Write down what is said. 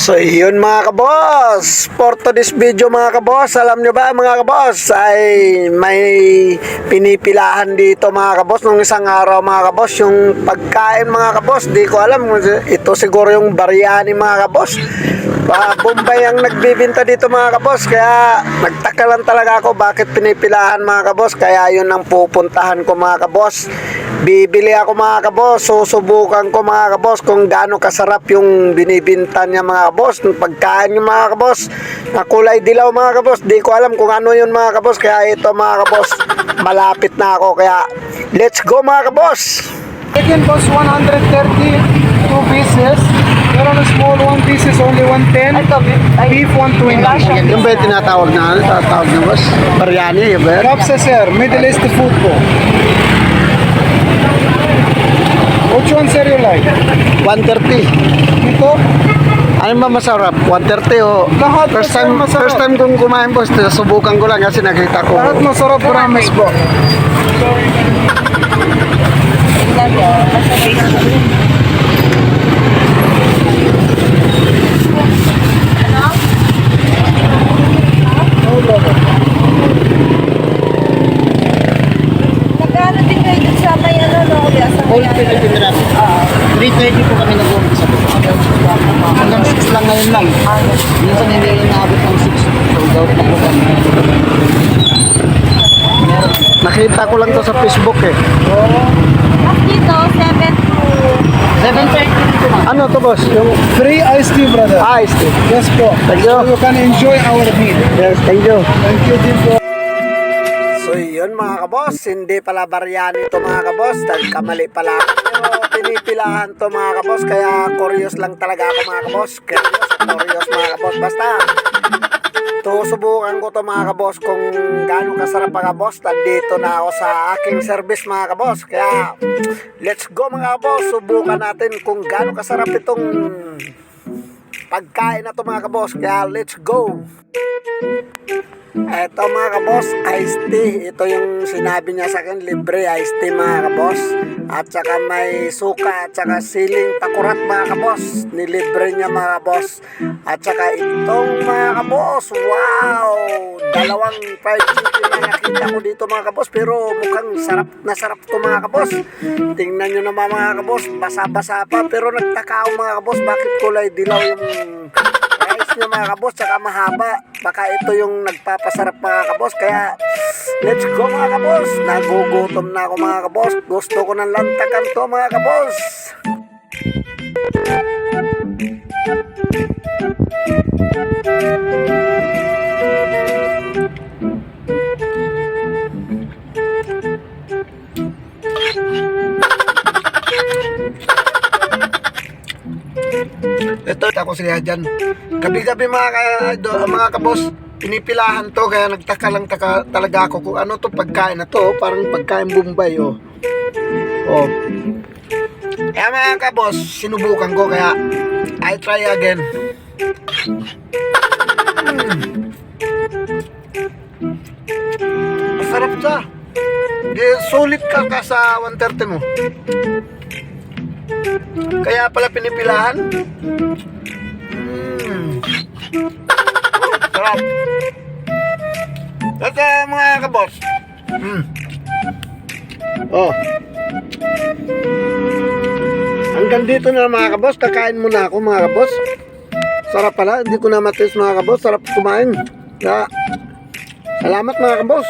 So yun mga kabos, for today's video mga kabos, alam nyo ba mga kabos, ay may pinipilahan dito mga kabos nung isang araw mga kabos, yung pagkain mga kabos, di ko alam, ito siguro yung biryani mga kabos. Pa Bombay ang nagbibinta dito mga kabos, kaya nagtaka lang talaga ako bakit pinipilahan mga kabos, kaya yun ang pupuntahan ko mga kabos. Bibili ako mga kabos, susubukan ko mga kabos kung gaano kasarap yung binibinta niya mga kabos, ng pagkain yung mga kabos, na kulay dilaw mga kabos, di ko alam kung ano yun mga kabos, kaya ito mga kabos, malapit na ako, kaya let's go mga kabos! Chicken costs 130, two pieces. Pero the small one piece is only 110. Beef 120. Yung ba yung tinatawag na ano, tinatawag na boss? Biryani, yung ba? Kapsa sir, Middle East food po. Which one sir you like? 130. Ito? Ano ba masarap? 130 o Lahat first time masarap. first time kong kumain boss, subukan ko lang kasi nakita ko. Lahat masarap promise po. No problem. Magkano din kayo dun sa may ano, no, may Whole ano? Philippine Rap. 330 po kami nag-umpisa po. Hanggang 6 lang ngayon lang. Minsan hindi rin naabot ng 6. Sold out na po kami. Nakita ko lang to sa Facebook eh. Dito, 7 to... 730 dito ma'am. Ano to boss? Yung Three iced tea, brother. ice tea. Yes po. Thank you. So you can enjoy our meal. Yes, thank you. Thank you din po. So yun mga kabos, hindi pala biryani to mga kabos, nagkamali pala ako. Pero pinipilahan to mga kabos, kaya curious lang talaga ako mga kabos. Curious, curious mga kabos. Basta, susubukan ko to mga kabos kung gaano kasarap mga kabos. Nandito na ako sa aking service mga kabos. Kaya, let's go mga kabos. Subukan natin kung gaano kasarap itong pagkain na to mga kabos. Kaya, let's go. Eto mga kabos, iced tea. Ito yung sinabi niya sa akin, libre iced tea mga kabos. At saka may suka at saka siling pakurat mga kabos. Nilibre niya mga kabos. At saka itong mga kabos, wow! Dalawang fried chicken na nakita ko dito mga kabos. Pero mukhang sarap na sarap to mga kabos. Tingnan nyo naman mga kabos, basa-basa pa. Pero nagtaka ako mga kabos, bakit kulay dilaw yung niya mga kabos, tsaka mahaba. Baka ito yung nagpapasarap mga kabos. Kaya, let's go mga kabos. Nagugutom na ako mga kabos. Gusto ko ng lantakan to mga kabos. Ito, ako sila dyan. Gabi-gabi mga, ka, mga kabos, pinipilahan to kaya nagtaka lang taka, talaga ako kung ano to pagkain na to, parang pagkain Bombay oh. Oh. Kaya mga kabos, sinubukan ko kaya I try again. Mm. Masarap siya. Di, sulit ka ka sa 130 mo. Kaya pala pinipilahan. Sarap. Ito mga kabos. Mm. Oh. Hanggang dito na mga kabos. Kakain muna ako mga kabos. Sarap pala. Hindi ko na matis mga kabos. Sarap kumain. Kaya, salamat mga kabos.